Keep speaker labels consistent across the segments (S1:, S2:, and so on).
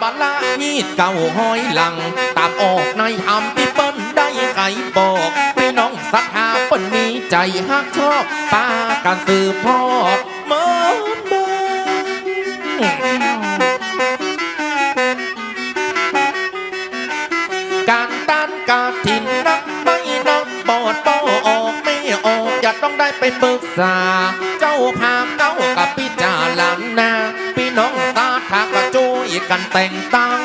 S1: บาละมีดเก่าห้อยหลังตามออกในทำที่เปิ้นได้ไขบอกพี่น้องศรัทธาเปิ้นมีใจฮักชอบปาการสืบทอดเมื่อนการต้านกาถินนักไม่นักบอดปอออกไม่ออกอย่าต้องได้ไปปรึกษา เจ้าภาพเก้ากับพี่จาหลังนาพี่น้อง กันแต่งตั้ง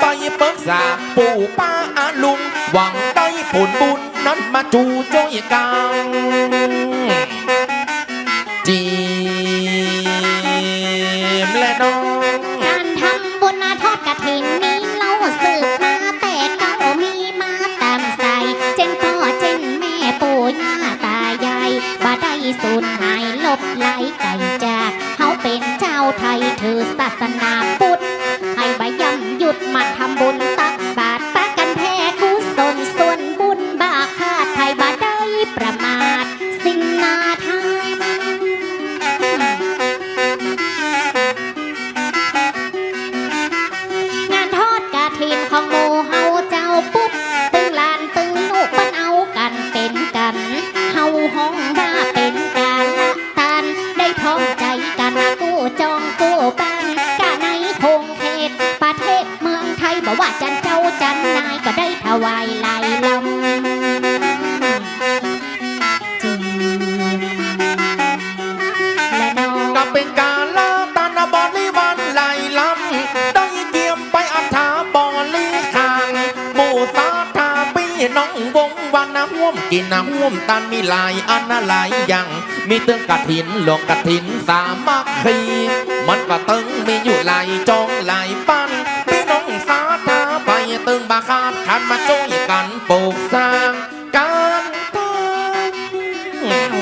S1: ไปปรึกษาปู่ป้าอาลุง หวังได้ผลบุญนั้นมาจูจ้อยกัน น้อง
S2: วงวันนะห่
S1: วมกินนะห่วมตันมีหลายอันหลายอย่าง มีเตืองกระถินหลงกระถินสามัคคีมันก็ตึงมีอยู่หลายจองหลายปั้นพี่น้องสาธาไปตึงบาคาดขันมาช่วยกันปลูกสร้างการตั้ง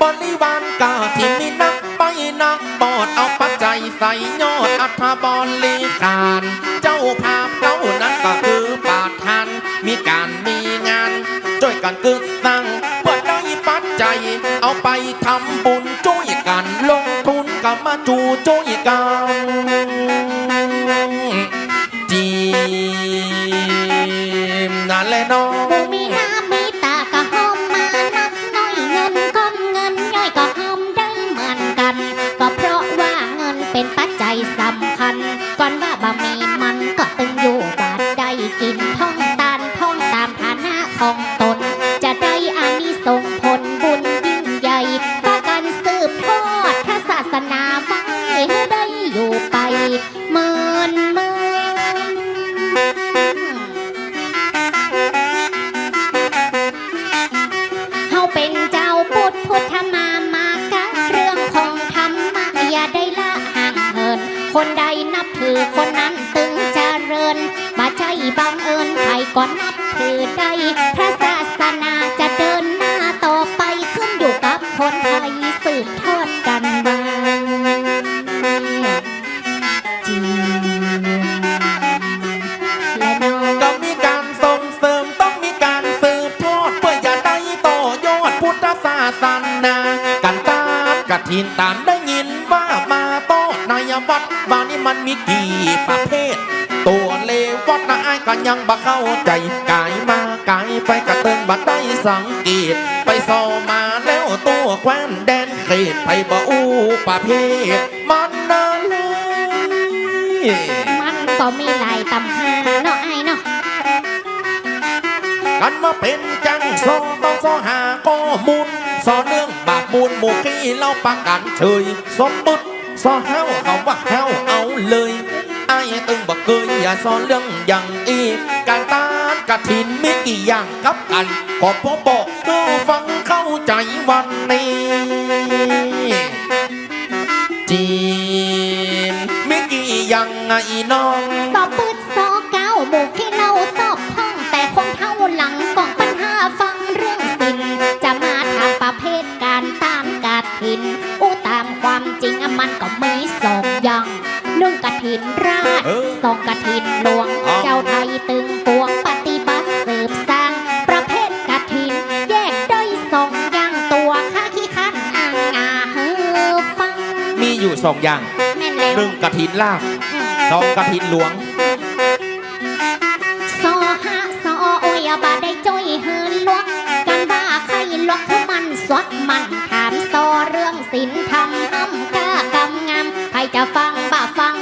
S1: บริวารกาึกสร้างเพื่อได้ปัจจัย เอาไปทำบุญช่วยกัน ลงทุนกับมาจูช่วยกัน
S2: ก็นับถือได้พระศาสนาจะเดินหน้าต่อไปขึ้นอยู่กับคนไทยสืบทอดกันมาจีและนอ
S1: ก็มีการส่งเสริมต้องมีการสืบทอดเพื่ออย่าได้ต่อยอดพุทธศาสนากันตาดกระถินตามได้ยินว่ามาโต้ในวัดบ้านนี้มันมีกี่ประเภท ก็ยังบ่เข้าใจกายมากายไปกระเติงบัดได้สังเกต ไปสอมาแล้วตัวแคว้นแดนเขตไปบ่อู้ประเภทมันน่าเลย
S2: มันก็มีหลายตำหาเนาะไอ้เนาะ
S1: กันว่าเป็นจังสองต้องสอหาข้อมูลสอเรื่องบาปมูลหมู่ขี้เล่าประกันเฉยสมมุติสอเฮาเขาว่าเฮาเอาเลย ไอ้ตึงบอกเคยอย่าสอนเรื่องอย่างอีกการตานกระถินมีกี่อย่างกับกัน ขอพ่อบอกดูฟังเข้าใจวันนี้ จีนมีกี่อย่างไงน้อง
S2: สอบปืดสอเก้าหมู่ที่เราสอบท่อง แต่คงเท่าหลังกองปัญหาฟังเรื่องสินจะมาทางประเภทการต้านกาถิน อู้ตามความจริงอะมันก็ไมีสอ อ
S1: อ
S2: สองกาถินหลวง
S1: อ๋อ
S2: เจ้าไทยตึงปวงปฏิบัติสืบสร้าง ประเภทกาถิน แยกได้สองอย่างตัวข้าขี้คันอ่างอาเฮอฟัง
S1: อยู่สองอย่าง
S2: แม่นแล้ว
S1: หนึ่งกระถินลาบ
S2: อืม
S1: สองกระถินหลวง
S2: ซอฮะซอโอยบาได้จ้อยเฮินลวกกันว่าใครลวกผู้มันสวดมันถามซอเรื่องศีลธรรมห้ำกล้ากำงามใครจะฟังบ่าฟัง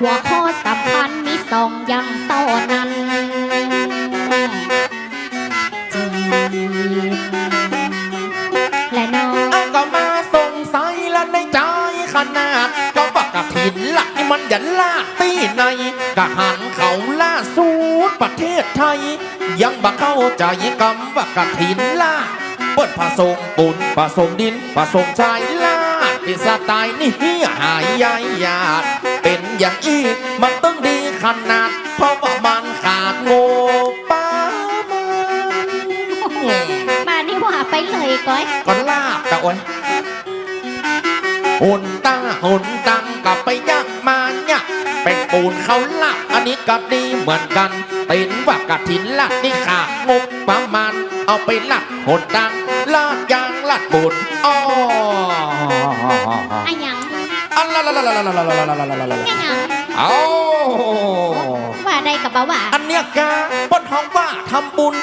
S2: หัวข้อสำคัญมีสองอย่างต่อนั้นจีและน้อง
S1: อันก็มาสงสัยและในใจขนาด ก็ว่ากระถินละนี่มันอย่าลาตีในกะหันเขาล่าสูตรประเทศไทย ยังบ่เข้าใจกำว่ากระถินล่าเปิดผสมปูนผสมดินผสมชายล่าดเป็นสไตล์นี่หายยายยาด เป็นอย่างอีกมันต้องดีขนาด เพราะว่ามันขาดโง่ป้ามัน
S2: มานี่ว่าไปเลยก้อย
S1: ก็ลาบกะโอ้ยหุ่นตาหุ่นตังกับไปยักมาเนี่ยเป็นปูนเขาลาบอันนี้ก็ดีเหมือนกันตินว่ากะถินลาดนี่ขาดงบประมาณเอาไปลาดหุ่นตังลาดยางลาดปูนอ๋อ
S2: อะหยัง
S1: อันละละละละละละละละละละละละ
S2: อะหยัง
S1: เอา
S2: ว่าได้กับบ่าว่า
S1: อันเนี้ยกาบนห้องว่าทำบุญ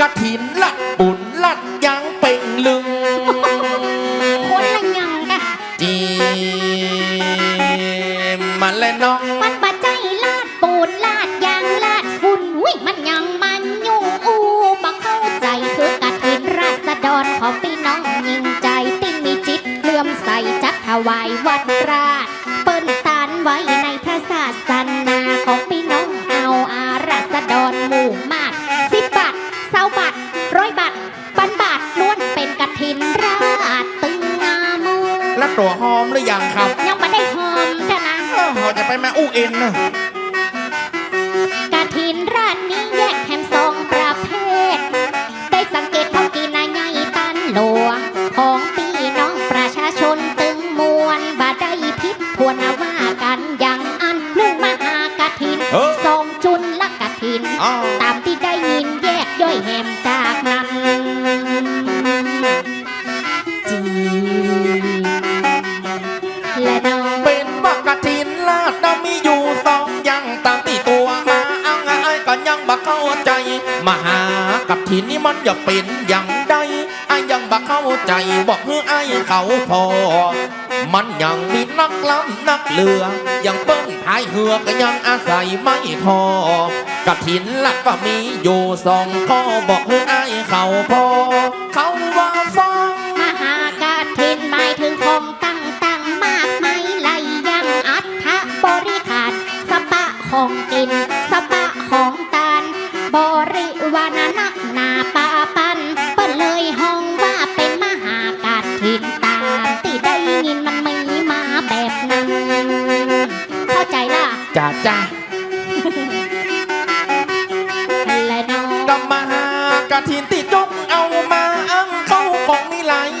S1: กะถินลาดบุญลัดยังเป่งลึง
S2: คนละหยังกะ
S1: จีมมาเลยน้อง
S2: มัน วายวัดราช เปิ้นตานไว้ในพระศาสนาของพี่น้องเอาอาราษฎรหมู่มากสิบบาทเศร้าบาทร้อยบาทปันบาทล้วนเป็นกะทินราชตึงงามือ
S1: แล้วตัวหอมหรือยังครับ
S2: ยังไม่ได้หอมเท่านะ
S1: เออเราจะไปแม่อู้เอ็นนะ
S2: กะทินราดนี้
S1: ทินนี่มันอย่าเป็นอย่างใดไอ้ยังบักเข้าใจบอกเพื่อไอ้เขาพอ มันยังมีนักล้ำนักเรือยังเบิ้งพายเหือก็ยังอาศัยไม่ทอกะถินละก็มีอยู่สองข้อบอกให้อายเขาพอ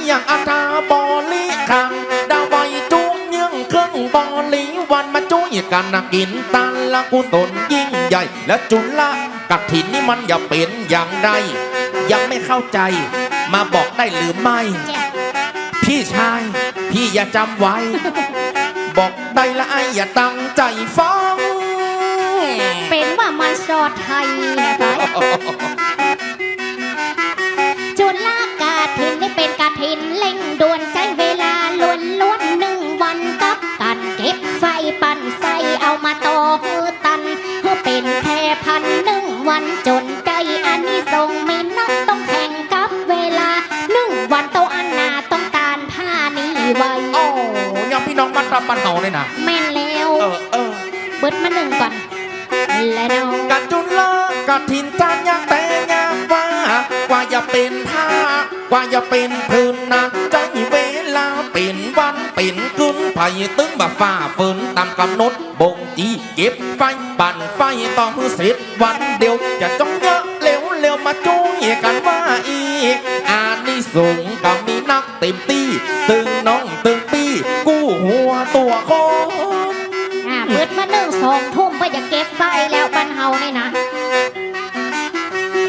S2: อย่างอาทาบอ
S1: ลิขังดาวใบจุงเยื่องเครื่องบอลิวันมาจุยกันนะกินตันละกุศลยิ่งใหญ่ และจุลละกะถินนี่มันอย่าเป็นอย่างใดยังไม่เข้าใจ มาบอกได้หรือไม่
S2: เจ็บ
S1: พี่ชาย พี่อย่าจำไว้ บอกได้ละไอ้อย่าตั้งใจฟัง
S2: เป็นว่ามันสอดไทยนะต้อ ถินเล่งด่วนใจเวลาล้วนล้วนหนึ่งวันกับกันเก็บไฟปั่นใส่เอามาต่อฮือตันเพื่อเป็นแค่พันหนึ่งวันจนใจอันนี้ทรงส์มีนักต้องแข่งกับเวลาหนึ่งวันโตอันนาต้องการผ้านี้ไว้
S1: โอ้ยังพี่น้องมันรับมันเหาเลยนะ
S2: แม่นแล้ว
S1: เออเออ
S2: เบิดมาหนึ่งก่อนและน้อง
S1: กัดจุนลกะถินจานยางแต่งามว่ากว่าอย่าเป็นผ้า ว่าอย่าเป็นพื้นนะใจเวลาเป็นวันเป็นคืนไผ่ตึงบ่ฝ่าฝืนตามกำหนดบ่งจีเก็บไฟปั่นไฟต้องเสร็จวันเดียวจะจ้องเยอะเร็วเร็วมาจุ้ยกันว่าอีกอานิสงส์ก็มีนักเต็มที่ตึงน้องตึงปี้กู้หัวตัวโคง
S2: อ่าเบิดมาหนึ่งสองทุ่มเพื่อจะเก็บไฟแล้วบ้านเฮานี่นะ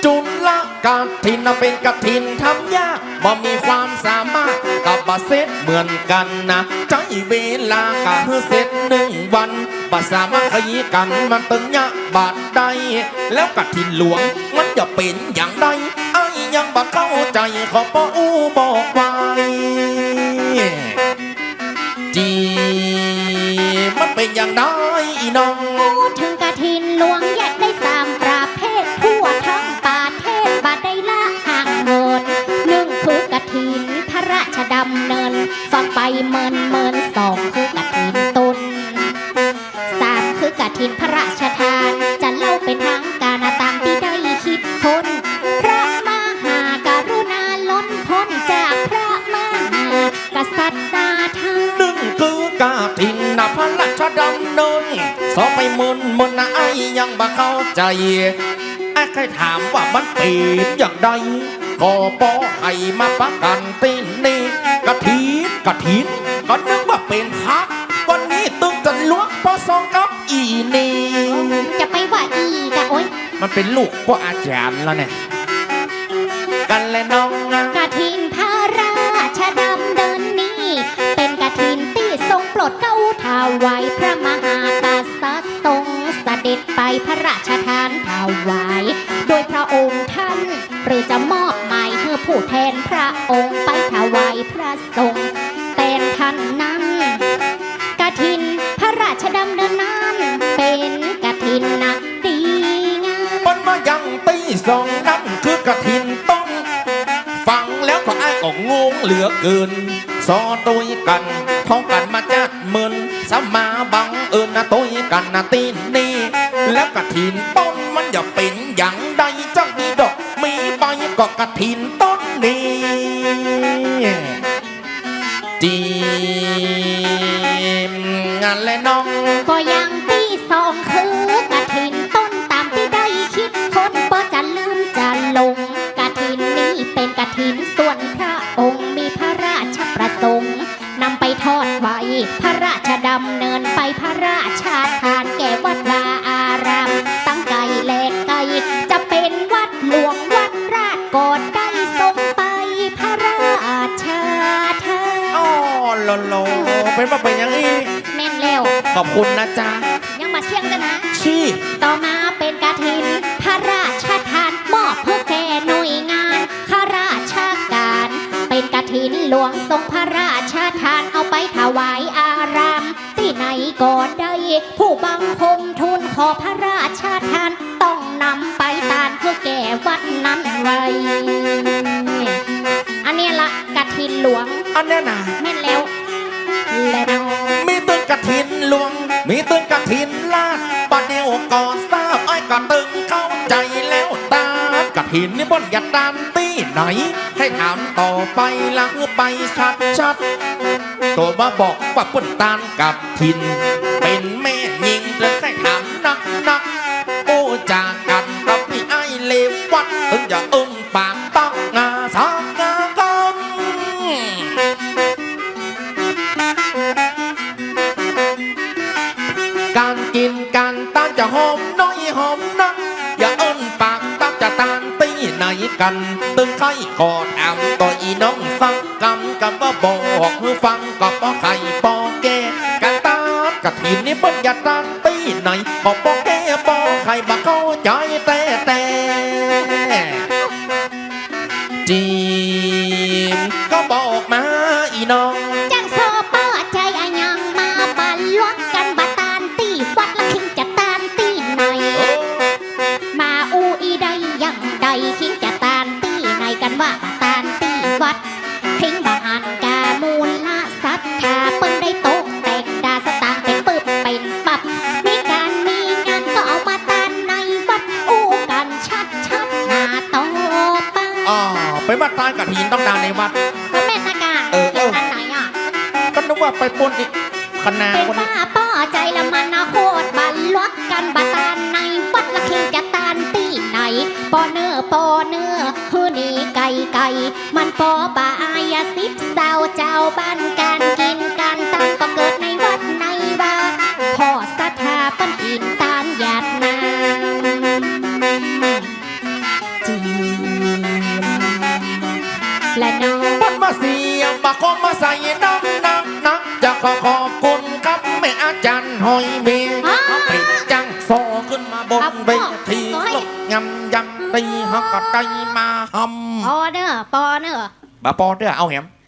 S1: จุล กะถินเป็นกะถินทำยากบ่มีความสามารถกับบ่เสร็จเหมือนกันนะใจเวลาก็คือเสร็จหนึ่งวันบ่สามารถขยี้กันมันตึงยะบาดใดแล้วกะทินหลวงมันจะเป็นอย่างไรไอ้ยังบ่เข้าใจขอป้อู้บอกไว้จีมันเป็นอย่างไรน้อง
S2: ถึงกะถินหลวง
S1: ใจไอ้เคยถามว่ามันเป็นอย่างไรก็ปอให้มาประกันตินนี่กะทินกะทินก็นึกว่าเป็นพักวันนี้ตึงจะล้วงพอสองกับอีนี่
S2: จะไปว่าอีกะโอ๊ย
S1: มันเป็นลูกก็อาจารย์แล้วเนี่ยกันและน้องนะ
S2: กฐินพระราชดำเดินนี้ เป็นกฐินที่ทรงโปรดเกล้าถาวายพระมหา พระราชทานถาวาย โดยพระองค์ท่าน หรือจะมอบหมายให้ผู้แทนพระองค์ไปถวายพระทรงแต่ท่านนั้นกฐินพระราชดำเนินนั้นเป็นกฐินนะดีงาม
S1: มันมายังตีสองนั่นคือกระถินต้นฟังแล้วก็อ้ายก็งงเหลือเกินซอตุยกันท้องกันมาจัดเมินสมาบังเอิญนะตุยกันนะตีนนี่ แล้วกระถินต้นมันจะเป็นอย่างใดจังมีดอกมีใบก็กระถินต้นนี่จีมงานและน้อง
S2: ก็ยังที่สองคือกระถินต้นตามที่ได้คิดคนก็จะลืมจะลงกระถินนี้เป็นกระถินส่วนพระองค์มีพระราชประสงค์นำไปทอดไว้พระราชดำเนินไปพระราชทาน เป็น
S1: มาเป็นอย่างนี้
S2: แม่นแล้ว
S1: ขอบคุณนะจ๊ะ
S2: ยังมาเที่ยงกันนะ
S1: ชี่
S2: ต่อมาเป็นกาถิน พระราชทานมอบเพื่อแก่หน่วยงานข้าราชการ เป็นกาถินหลวงทรงพระราชทานเอาไปถวายอาราม ที่ไหนก็ได้ ผู้บังคมทูลขอพระราชทาน ต้องนำไปตานเพื่อแก่วัดนั้นไว้อันเนี้ยละกาถินหลวง
S1: อันเนี้ยนะ
S2: แม่นแล้วและน้อง
S1: มีตึงกระถินหลวง มีตึงกระถินลาดปัดเดียวก็ทราบไอ้กระตึงเข้าใจแล้วตากระถินนี่บนยัดตามตีไหน ให้ถามต่อไปหลังไปชัดชัดตัวมาบอกว่าปุ่นตานกับถิน เป็นแม่ยิงเลยให้ถามนักนักโอ้จาก กัน ตึงไข่กอดแอมต่ออีน้องฟังกำกับว่าบอกมือฟังกับป่อไข่ปอแกกันตานกะถินนี่เปิ้นอย่าตั้งตีไหนก็ปอแกปอไข่บ่เข้าใจแต่ ตาน
S2: กะ
S1: ถินต้องตานในวัด
S2: ก็แม่นากา
S1: เออเออ
S2: อันไหนอะ
S1: ก็นึกว่าไปปนอีกคณะ
S2: เป็น
S1: คนนี้
S2: บ้าป้อใจละมันนะโคตรบันลวกกันบาตานในวัดละคิงจะตานตีไหนปอเนื้อปอเนื้อฮือนี่ไก่ไก่มันปอบาอายาสิบสาวเจ้าบ้านการกิ
S1: อยเมย์เอาไปจังโซขึ้นมาบนเวทีลกยำยำตีฮักกะไตมาหำ
S2: ปอเนอปอเนอ
S1: บาปอเด้อเอาแหม